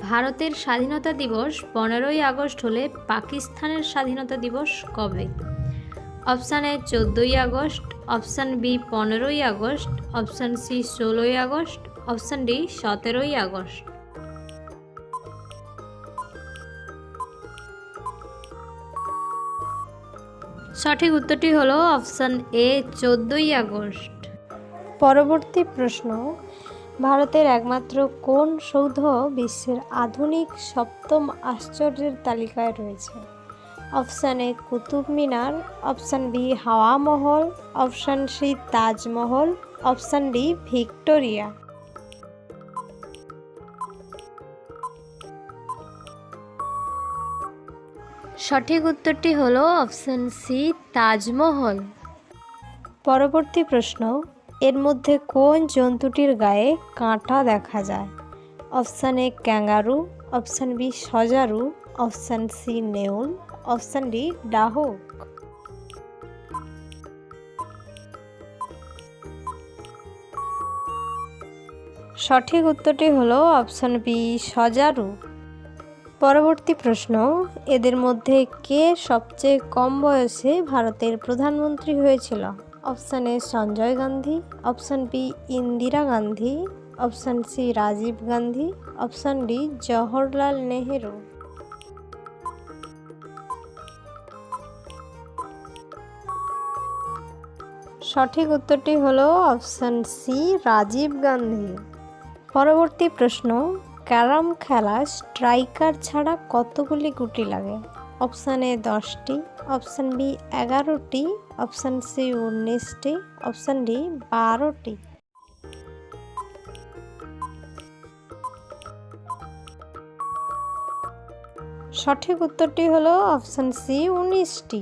ভারতের স্বাধীনতা দিবস পনেরোই আগস্ট হলে পাকিস্তানের স্বাধীনতা দিবস কবে? অপশান এ চোদ্দোই আগস্ট, অপশান বি পনেরোই আগস্ট, অপশান সি ষোলোই আগস্ট, অপশান ডি সতেরোই আগস্ট। সঠিক উত্তরটি হলো অপশান এ চোদ্দোই আগস্ট। পরবর্তী প্রশ্ন ভারতের একমাত্র কোন সৌধ বিশ্বের আধুনিক সপ্তম আশ্চর্যের তালিকায় রয়েছে? Option A Qutub Minar option B Hawa Mahal option C Taj Mahal option D Victoria. সঠিক উত্তরটি হলো অপশান সি তাজমহল। পরবর্তী প্রশ্ন এর মধ্যে কোন জন্তুটির গায়ে কাঁটা দেখা যায়? Option A kangaroo, option B সজারু, option C নেউল অপশান ডি ডাহক। সঠিক উত্তরটি হলো অপশান বি সজারু। পরবর্তী প্রশ্ন, এদের মধ্যে কে সবচেয়ে কম বয়সে ভারতের প্রধানমন্ত্রী হয়েছিল? Option A Sanjay Gandhi, option B Indira Gandhi, option C Rajiv Gandhi, option D Jawaharlal Nehru. সঠিক উত্তরটি হলো অপশান সি রাজীব গান্ধী। পরবর্তী প্রশ্ন, ক্যারাম খেলা স্ট্রাইকার ছাড়া কতগুলি গুটি লাগে? অপশান এ দশটি অপশান বি এগারোটি, অপশান সি উনিশটি, অপশান ডি বারোটি। সঠিক উত্তরটি হলো অপশান সি উনিশটি।